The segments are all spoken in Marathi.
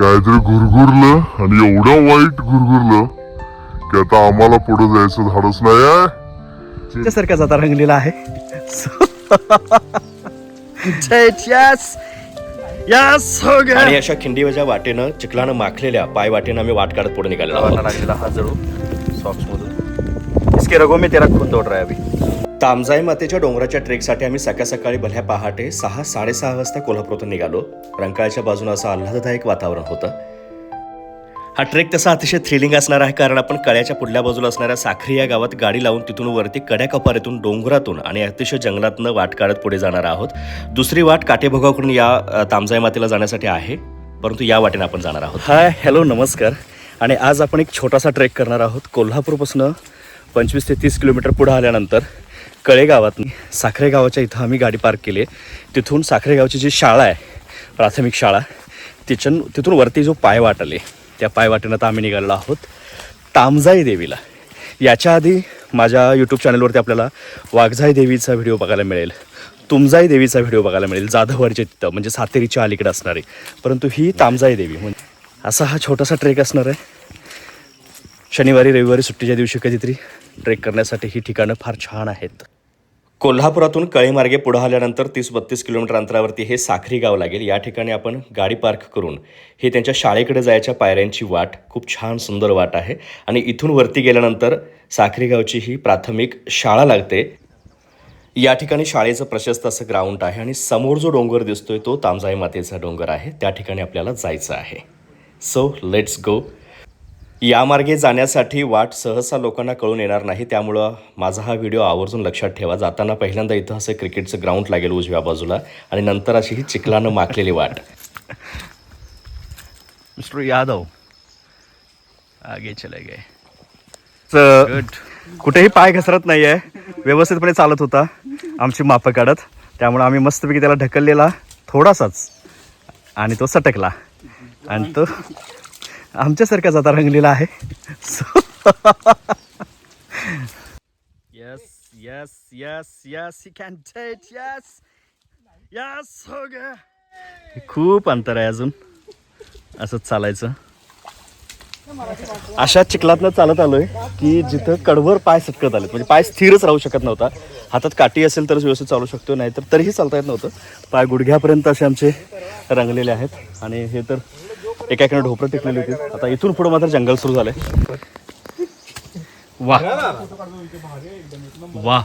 काहीतरी घुरघुरलं आणि एवढं वाईट घुरघुरलं की आता आम्हाला पुढे जायचं धाडस नाही आहे. त्यासारखाच आता रंगलेला आहे. यस यस हो आणि अशा खिंडीवरच्या वाटेनं चिखलानं माखलेल्या पाय वाटेनं आम्ही वाट काढत पुढे निघालेलो हा जळू सॉक्स मधून. इसके रगो में तेरा खून दौड़ रहा है अभी. तामजाई मातेच्या डोंगराच्या ट्रेकसाठी आम्ही सकाळ सकाळी भल्या पहाटे सहा साडेसहा वाजता कोल्हापूरातून निघालो. रंकाळ्याच्या बाजूनं असं आल्हाददायक वातावरण होतं. हा ट्रेक तसा अतिशय थ्रिलिंग असणार आहे कारण आपण कळ्याच्या पुढल्या बाजूला असणाऱ्या साखरी या गावात गाडी लावून तिथून वरती कड्या कपारीतून डोंगरातून आणि अतिशय जंगलातनं वाट काढत पुढे जाणार आहोत. दुसरी वाट काटेभोगाकडून या तामजाई मातेला जाण्यासाठी आहे. परंतु या वाटेने आपण जाणार आहोत. हाय हॅलो नमस्कार. आणि आज आपण एक छोटासा ट्रेक करणार आहोत. कोल्हापूरपासून पंचवीस ते तीस किलोमीटर पुढं आल्यानंतर कळे गावात साखरे गावाच्या इथं आम्ही गाडी पार्क केली. आहे तिथून साखरे गावची जी शाळा आहे प्राथमिक शाळा तिथून तिथून वरती जो पाय वाटले त्या पाय तर आम्ही निघालेलो आहोत तामजाई देवीला. याच्या आधी माझ्या यूट्यूब चॅनलवरती आपल्याला वाघजाई देवीचा व्हिडिओ बघायला मिळेल तुमजाई देवीचा व्हिडिओ बघायला मिळेल जाधववरच्या तिथं म्हणजे सातेरीच्या अलीकडे असणारी. परंतु ही तामजाई देवी म्हणजे असा हा छोटासा ट्रेक असणार आहे. शनिवारी रविवारी सुट्टीच्या दिवशी कधीतरी ट्रेक करण्यासाठी ही ठिकाणं फार छान आहेत. कोल्हापुरातून कळीमार्गे पुढं आल्यानंतर तीस बत्तीस किलोमीटर अंतरावरती हे साखरी गाव लागेल. या ठिकाणी आपण गाडी पार्क करून हे त्यांच्या शाळेकडे जायच्या पायऱ्यांची वाट खूप छान सुंदर वाट आहे. आणि इथून वरती गेल्यानंतर साखरी गावची ही प्राथमिक शाळा लागते. या ठिकाणी शाळेचं प्रशस्त असं ग्राउंड आहे आणि समोर जो डोंगर दिसतोय तो तामजाई मातेचा डोंगर आहे. त्या ठिकाणी आपल्याला जायचं आहे. सो लेट्स गो या मार्गे जाण्यासाठी वाट सहसा लोकांना कळून येणार नाही. त्यामुळं माझा हा व्हिडिओ आवर्जून लक्षात ठेवा. जाताना पहिल्यांदा इथं असं क्रिकेटचं ग्राउंड लागेल उजव्या बाजूला आणि नंतर अशी ही चिखलानं माखलेली वाट. मिस्टर यादव. आगे चले गए. गुड कुठेही पाय घसरत नाही आहे व्यवस्थितपणे चालत होता. आमची मापं काढत. त्यामुळे आम्ही मस्तपैकी त्याला ढकललेला थोडासाच. आणि तो सटकला. आणि तो आमच्यासारखाच आता रंगलेला आहे. यस यस यस यस कॅन टेट यस यस हो गया खूप अंतर आहे अजून. असंच चालायचं. अशा चिखलातनं चालत आलोय की जिथं कडवर पाय सटकत आलेत. म्हणजे पाय स्थिरच राहू शकत नव्हता. हातात काठी असेल तरच व्यवस्थित चालू शकतो नाही तर तरीही चालता येत नव्हतं. पाय गुडघ्यापर्यंत असे आमचे रंगलेले आहेत. आणि हे तर एका एकाने ढोपरं टिकलेली होती. आता इथून पुढं मात्र जंगल सुरू झालंय. वा वा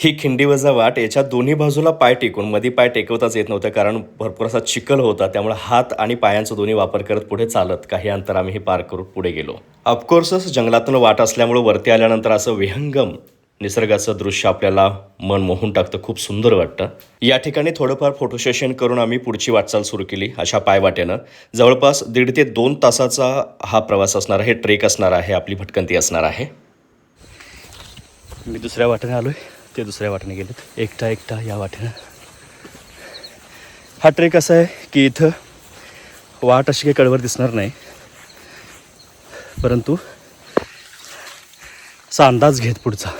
ही खिंडीवजा वाट याच्या दोन्ही बाजूला पाय टेकून मध्ये पाय टेकवताच येत नव्हतं कारण भरपूर असा चिखल होता त्यामुळे हात आणि पायांचा दोन्ही वापर करत पुढे चालत. काही अंतर आम्ही हे पार करून पुढे गेलो. ऑफकोर्सच जंगलातून वाट असल्यामुळे वरती आल्यानंतर असं विहंगम निसर्गाचं दृश्य आपल्याला मन मोहून टाकतं खूप सुंदर वाटतं. या ठिकाणी थोडंफार फोटो सेशन करून आम्ही पुढची वाटचाल सुरू केली अशा पायवाटेनं. जवळपास दीड ते दोन तासाचा हा प्रवास असणार आहे ट्रेक असणार आहे आपली भटकंती असणार आहे. मी दुसऱ्या वाटेने आहे ते दुसऱ्या वाटेने गेलेत. एकटा एकटा या वाटेनं. हा ट्रेक असा आहे की इथं वाट अशी काही कडवर दिसणार नाही. परंतु असा अंदाज घेत पुढचा.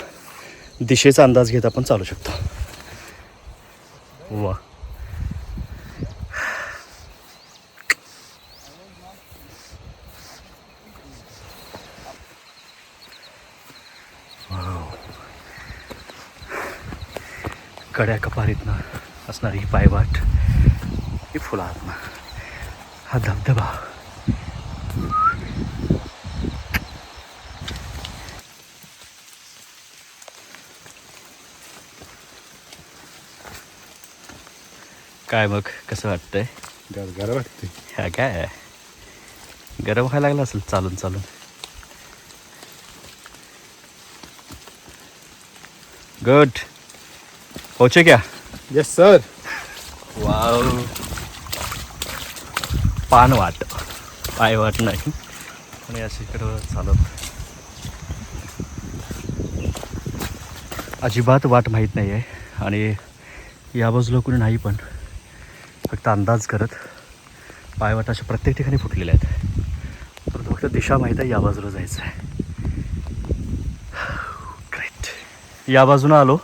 दिशेचा अंदाज घेत आपण चालू शकतो. कड्या कपारीतनं असणारी ही पायवाट ही फुलातनं हा धबधबा. काय मग कसं वाटतंय? गारगार वाटते ह्या काय? गरम व्हायला लागलं असेल चालून चालून. गुड पोचे क्या येस सर वाव पान वाट पाय वाट नाही आणि अशी इकडं चालत अजिबात वाट माहीत नाही आहे आणि या बाजूला कोणी नाही पण फक्त अंदाज करत पायवाट अशा प्रत्येक ठिकाणी फुटलेल्या आहेत. परंतु फक्त दिशा माहीत आहे या बाजूला जायचं आहे ग्रेट या बाजूनं आलो.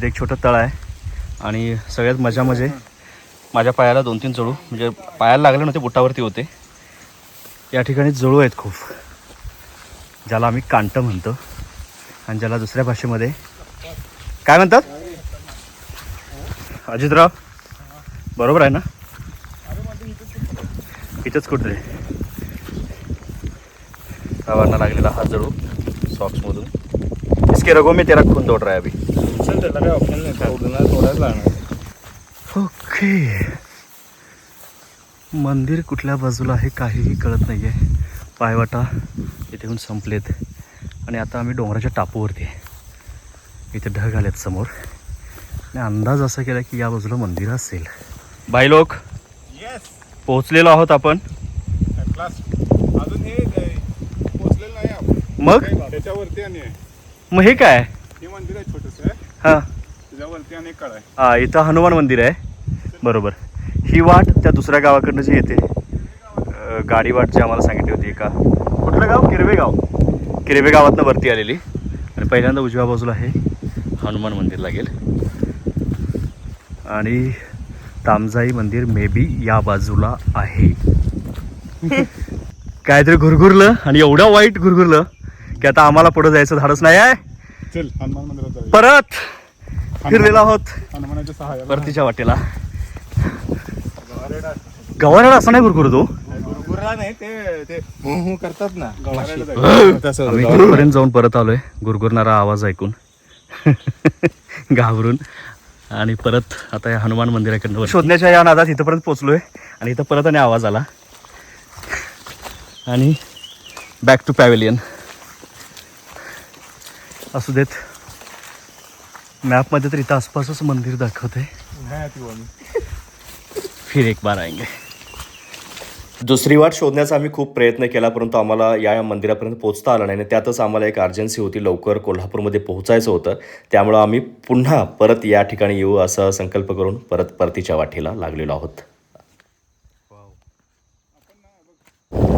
तिथे एक छोटं तळ आहे. आणि सगळ्यात मजा म्हणजे माझ्या पायाला दोन तीन जळू म्हणजे पायाला लागले नव्हते बुटावरती होते. या ठिकाणी जळू आहेत खूप. ज्याला आम्ही कांट म्हणतो. आणि ज्याला दुसऱ्या भाषेमध्ये काय म्हणतात? अजितराव? बरोबर आहे ना? इथंच कुठे रावांना लागलेला हा जळू सॉक्समधून इसके रगो मी तेरा खून दौड़ रहा है अभी. त्याला काही ऑप्शन नाही थोडं थोडाच लागणार ओके. मंदिर कुठल्या बाजूला आहे काहीही कळत नाही आहे पायवाटा इथे येऊन संपलेत. आणि आता आम्ही डोंगराच्या टापूवरती आहे. इथे ढग आलेत समोर. आणि अंदाज असा केला की या बाजूला मंदिर असेल. बाई लोक येस पोहोचलेलो आहोत आपण. अजून हे काय पोचलेलं नाही मग? त्याच्यावरती आणि. मग हे काय? हे मंदिर आहे आहे हां. त्याच्यावरती आणि कळ आहे. हां इथं हनुमान मंदिर आहे. बरोबर. ही वाट त्या दुसऱ्या गावाकडनं जी येते अं, गाडी वाट जी आम्हाला सांगितली होती का कुठलं गाव? किरवे गाव. किरवे गावातनं वरती आलेली. आणि पहिल्यांदा उजव्या बाजूला हे हनुमान मंदिर लागेल आणि तामजाई मंदिर मे बी या बाजूला आहे. काहीतरी घुरघुरलं आणि एवढं वाईट घुरघुरलं की आता आम्हाला पुढे जायचं धाडस नाही आहे. चल हनुमान मंदिरात जाऊया. परत फिरलेलो आहोत. हनुमानाच्या सहाय्या परतीच्या वाटेला. गव्हारेला असं नाही गुरगुर तो? गुरुगुरला नाही ते ते हु हु करतात ना. तसं आम्ही तिथपर्यंत जाऊन परत आलोय. गुरगुरणारा आवाज ऐकून. घाबरून. आणि परत आता या हनुमान मंदिराकडनं वर- शोधण्याच्या या नादात इथंपर्यंत पोचलोय. आणि इथं परत आणि आवाज आला. आणि बॅक टू पॅव्हिलियन असू देत. मॅपमध्ये तर इथं आसपासच मंदिर दाखवते फिर एक बार आएंगे. दुसरी वाट शोधण्याचा आम्ही खूप प्रयत्न केला परंतु आम्हाला या मंदिरापर्यंत पोहोचता आलं नाही आणि त्यातच आम्हाला एक अर्जन्सी होती लवकर कोल्हापूरमध्ये पोहोचायचं होतं. त्यामुळं आम्ही पुन्हा परत या ठिकाणी येऊ असा संकल्प करून परत परतीच्या वाटेला लागलेलो आहोत.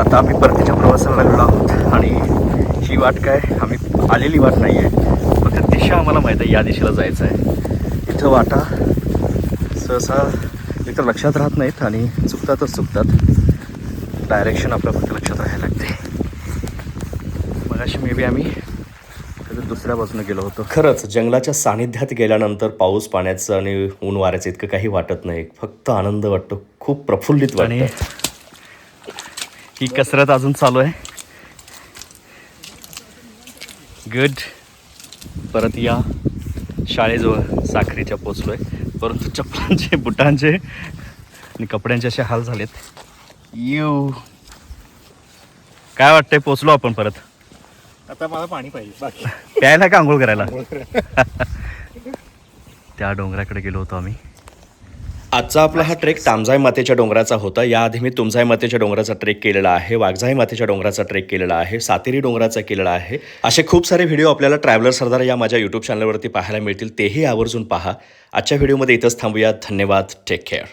आता आम्ही परतीच्या प्रवासाला लागलेलो आहोत आणि वाट काय? आम्ही आलेली वाट नाही आहे फक्त दिशा आम्हाला माहीत आहे या दिशेला जायचं आहे. इथं वाटा. सहसा इथं लक्षात राहत नाहीत आणि चुकतातच चुकतात. डायरेक्शन आपलं फक्त लक्षात राहायला लागते. मग अशी मे बी आम्ही दुसऱ्या बाजूने गेलो होतो. खरंच जंगलाच्या सानिध्यात गेल्यानंतर पाऊस पाण्याचं आणि ऊन वाऱ्याचं इतकं काही वाटत नाही. फक्त आनंद वाटतो. खूप प्रफुल्लित वाटतं. ही कसरत अजून चालू आहे. गुड परत या. शाळेजवळ साखरीच्या पोचलोय. परंतु चप्पलांचे बुटांचे आणि कपड्यांचे असे हाल झालेत. यू काय वाटतंय पोचलो आपण परत? आता मला पाणी पाहिजे बाकी. प्यायला का आंघोळ करायला. त्या डोंगराकडे गेलो होतो आम्ही. आजचा आपला हा ट्रेक तामजाई मातेच्या डोंगराचा होता. याआधी मी तुमजाई मातेच्या डोंगराचा ट्रेक केलेला आहे वाघजाई मातेच्या डोंगराचा ट्रेक केलेला आहे सातेरी डोंगराचा केलेला आहे. असे खूप सारे व्हिडिओ आपल्याला ट्रॅव्हलर सरदार या माझ्या यूट्यूब चॅनलवरती पाहायला मिळतील. तेही आवर्जून पहा. आजच्या व्हिडिओमध्ये इथंच थांबूया. धन्यवाद. Take care